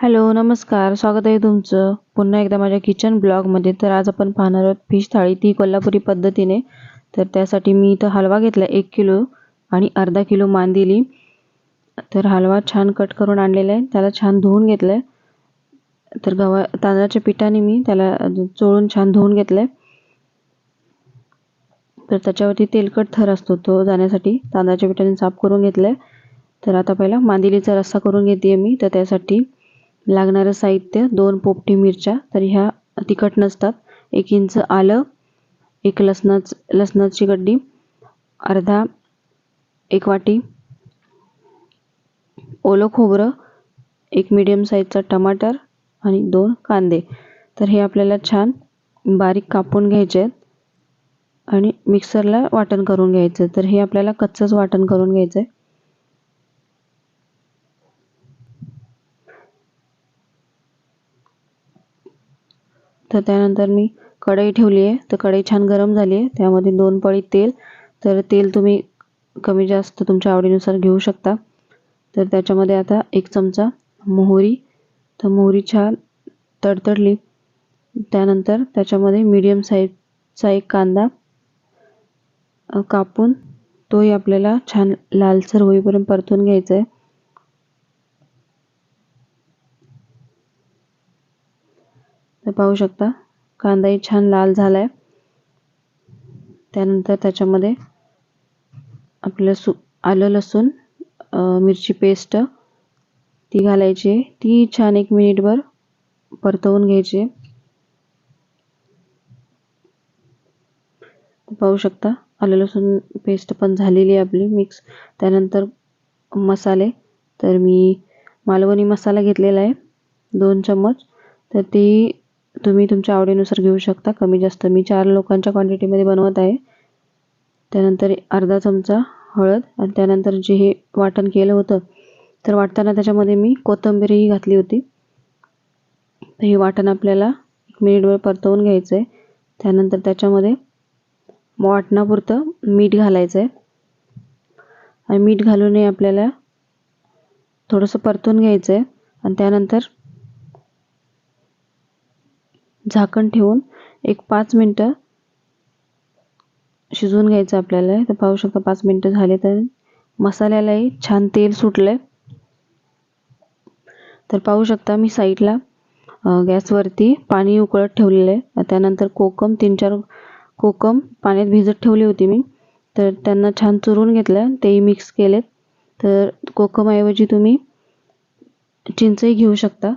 Hello नमस्कार. स्वागत आहे तुमचं. पुन्हा एकदा माझ्या किचन ब्लॉगमध्ये. तर आज आपण पाहणार आहोत फिश थाळी. ती कोल्हापुरी पद्धतीने. तर त्यासाठी मी इथं हलवा घेतला एक किलो आणि अर्धा किलो मांदिली. तर हलवा छान कट करून आणलेला आहे. त्याला छान धुवून घेतलं आहे तर गव्हा तांदळाच्या पिठाने मी त्याला चोळून छान धुवून घेतलं आहे तर त्याच्यावरती तेलकट थर असतो तो जाण्यासाठी तांदळाच्या पिठाने साफ करून घेतलं आहे तर आता पहिला मांदिलीचा रस्सा करून घेते मी. तर त्यासाठी लागणारं साहित्य दोन पोपटी मिरच्या तर ह्या तिखट नसतात. एक इंच आलं एक लसणाच लसणाची गड्डी अर्धा एक वाटी ओलं खोबरं एक मिडियम साईजचा टमाटर आणि दोन कांदे. तर हे आपल्याला छान बारीक कापून घ्यायचे आहेत आणि मिक्सरला वाटण करून घ्यायचं तर हे आपल्याला कच्चंच वाटण करून घ्यायचं आहे. तर त्यानंतर मी कढई ठेवली आहे. तर कढई छान गरम झाली आहे. त्यामध्ये दोन पळी तेल. तर तेल तुम्ही कमी जास्त तुमच्या आवडीनुसार घेऊ शकता. तर त्याच्यामध्ये आता एक चमचा मोहरी. तर मोहरी छान तडतडली. त्यानंतर त्याच्यामध्ये मीडियम साईजचा एक कांदा कापून तोही आपल्याला छान लालसर होईपर्यंत परतून घ्यायचा आहे. तर पाहू शकता. कांदाही छान लाल झाला आहे त्यानंतर त्याच्यामध्ये आपलं सु आलं लसूण मिरची पेस्ट ती घालायची. आहे ती छान एक मिनिटभर परतवून घ्यायची. पाहू शकता. आलं लसूण पेस्ट पण झालेली आहे आपली मिक्स. त्यानंतर मसाले. तर मी मालवणी मसाला घेतलेला आहे. दोन चम्मच. तर ती तुम्ही तुमच्या आवडीनुसार घेऊ शकता. कमी जास्त. मी चार लोकांच्या क्वांटिटीमध्ये बनवत आहे. त्यानंतर अर्धा चमचा हळद आणि त्यानंतर जे हे वाटण केलं होतं तर वाटताना त्याच्यामध्ये मी कोथिंबीरही घातली होती. तर हे वाटण आपल्याला एक मिनिटभर परतवून घ्यायचं आहे त्यानंतर त्याच्यामध्ये वाटणापुरतं मीठ घालायचं आहे आणि मीठ घालूनही आपल्याला थोडंसं परतून घ्यायचं आहे आणि त्यानंतर झाकण ठेवून एक पाच मिनटं शिजवून घ्यायचं आपल्याला. तर पाहू शकता पाच मिनटं झाले तर मसाल्यालाही छान तेल सुटलं तर पाहू शकता मी साईडला गॅसवरती पाणी उकळत ठेवलेलं आहे. त्यानंतर कोकम तीन चार कोकम पाण्यात भिजत ठेवली होती मी. तर त्यांना छान चुरून घेतलं तेही मिक्स केलेत. तर कोकमऐवजी तुम्ही चिंचही घेऊ शकता.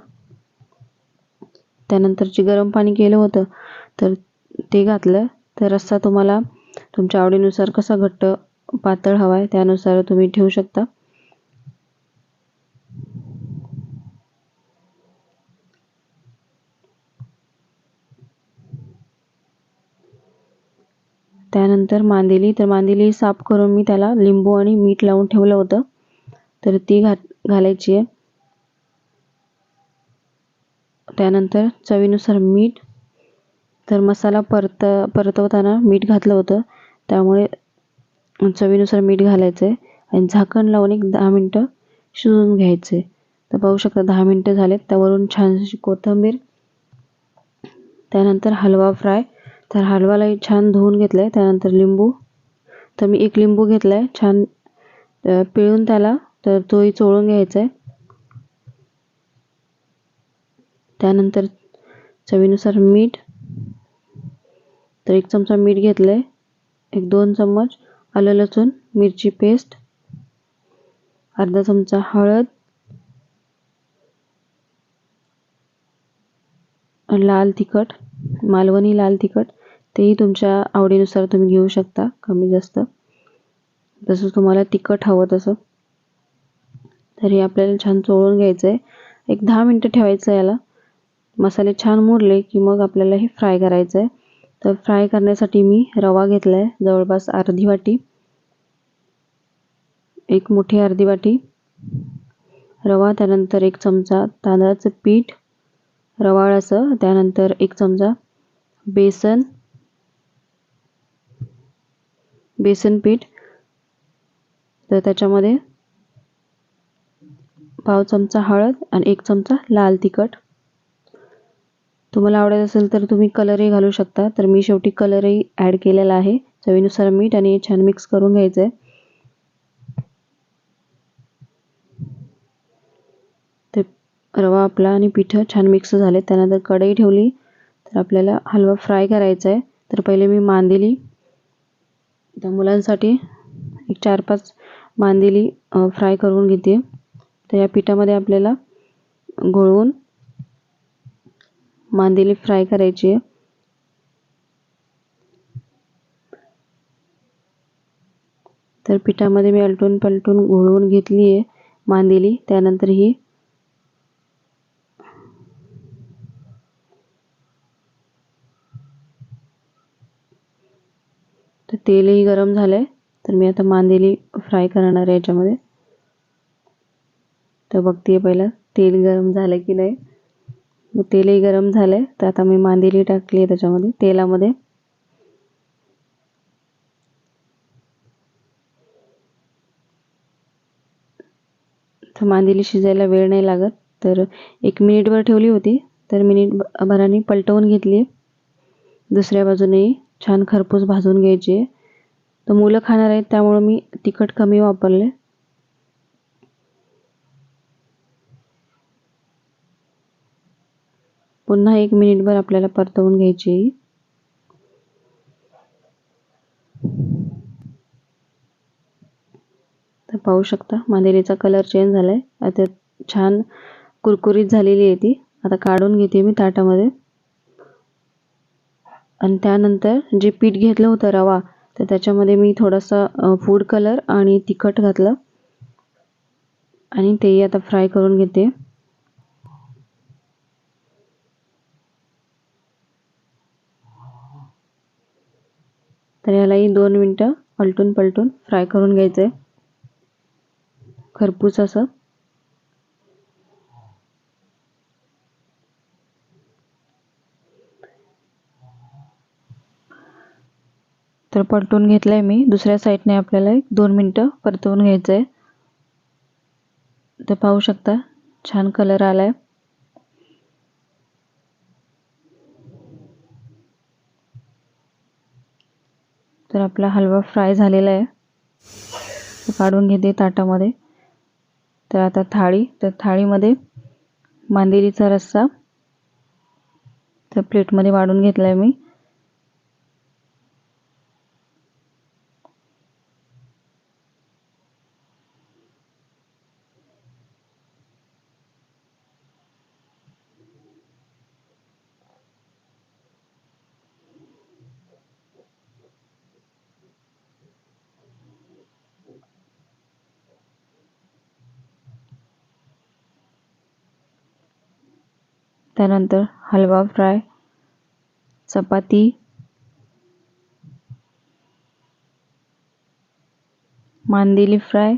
त्यानंतर जे गरम पाणी केलं होतं तर ते घातलं. तर रस्सा तुम्हाला तुमच्या आवडीनुसार कसा घट्ट पातळ हवा आहे त्यानुसार तुम्ही ठेवू शकता. त्यानंतर मांदेली तर मांदेली साफ करून मी त्याला लिंबू आणि मीठ लावून ठेवलं होतं. तर ती घात घालायची आहे. त्यानंतर चवीनुसार मीठ तर मसाला परत परतवताना मीठ घातलं होतं. त्यामुळे चवीनुसार मीठ घालायचं आहे आणि झाकण लावून एक दहा मिनटं शिजवून घ्यायचे तर पाहू शकता दहा मिनटं झालेत. त्यावरून छानशी कोथिंबीर त्यानंतर हलवा फ्राय. तर हलवालाही छान धुवून घेतलं आहे त्यानंतर लिंबू. तर मी एक लिंबू घेतला आहे छान पिळून त्याला. तर तोही चोळून घ्यायचा आहे त्यानंतर चवीनुसार मीठ तर एक चमचा मीठ घेतलं आहे एक दोन चम्मच आलं लसूण मिरची पेस्ट अर्धा चमचा हळद लाल तिखट मालवणी लाल तिखट तेही तुमच्या आवडीनुसार तुम्ही घेऊ शकता कमी जास्त. जसं तुम्हाला तिखट हवं तसं. तर हे आपल्याला छान चोळून घ्यायचं आहे एक दहा मिनटं ठेवायचं याला. मसाले छान मुरले की मग आपल्याला हे फ्राय करायचं आहे तर फ्राय करण्यासाठी मी रवा घेतला आहे जवळपास अर्धी वाटी. एक मोठी अर्धी वाटी. रवा त्यानंतर एक चमचा तांदळाचं पीठ. रवाळाचं त्यानंतर एक चमचा बेसन. बेसन पीठ. तर त्याच्यामध्ये पाव चमचा हळद आणि एक चमचा लाल तिखट. तुम्हाला आवडत असेल तर तुम्ही कलरही घालू शकता. तर मी शेवटी कलरही ॲड केलेला आहे. चवीनुसार मीठ आणि छान मिक्स करून घ्यायचं आहे ते रवा आपला आणि पिठं छान मिक्स झाले. त्यानंतर कढई ठेवली. तर आपल्याला हलवा फ्राय करायचा आहे तर पहिले मी मांदेली. त्या मुलांसाठी एक चार पाच मांदेली फ्राय करून घेते. तर या पिठामध्ये आपल्याला घोळवून मांदेली फ्राय करायची आहे. तर पिठामध्ये मी अलटून पलटून घोळवून घेतली आहे मांदेली. त्यानंतर ही तर तेलही गरम झालं आहे तर मी आता मांदेली फ्राय करणार आहे याच्यामध्ये. तर बघते पहिला तेल गरम झालं की नाही. तेलही गरम झालं आहे तर आता मी मांदेली टाकली आहे त्याच्यामध्ये तेलामध्ये. तर मांदेली शिजायला वेळ नाही लागत. तर एक मिनिटभर ठेवली होती. तर मिनिट भराने पलटवून घेतली आहे. दुसऱ्या बाजूनेही छान खरपूस भाजून घ्यायची आहे. तर मुलं खाणार आहेत त्यामुळं मी तिखट कमी वापरले पुन्हा एक मिनिटभर आपल्याला परतवून घ्यायची. तर पाहू शकता मांदेलीचा कलर चेंज झालाय. आता छान कुरकुरीत झालेली आहे ती. आता काढून घेते मी ताटामध्ये. आणि त्यानंतर जे पीठ घेतलं होतं रवा तर त्याच्यामध्ये मी थोडासा फूड कलर आणि तिखट घातलं. आणि तेही आता फ्राय करून घेते. तर यालाही दोन मिनटं पलटून पलटून फ्राय करून घ्यायचं आहे खरपूस असं. तर पलटून घेतलं आहे मी. दुसऱ्या साईडने आपल्याला एक दोन मिनटं परतवून घ्यायचं आहे तर पाहू शकता छान कलर आला आहे तर आपला हलवा फ्राय झालेला आहे. काढून घेते ताटामध्ये. तर आता थाळी तर थाळीमध्ये मांदेलीचा रस्सा. तर प्लेटमध्ये वाढून घेतला आहे मी. त्यानंतर हलवा फ्राय चपाती मांदेली फ्राय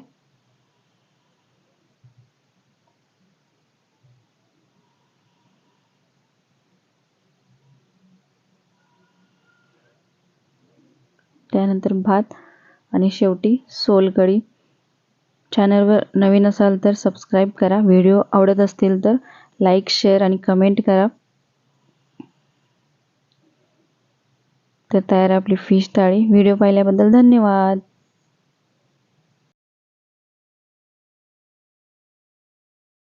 त्यानंतर भात आणि शेवटी सोलकढी चॅनलवर नवीन असाल तर सबस्क्राईब करा. व्हिडिओ आवडत असतील तर लाईक शेअर आणि कमेंट करा. तर तयार आपली फिश थाळी. व्हिडिओ पाहिल्याबद्दल धन्यवाद.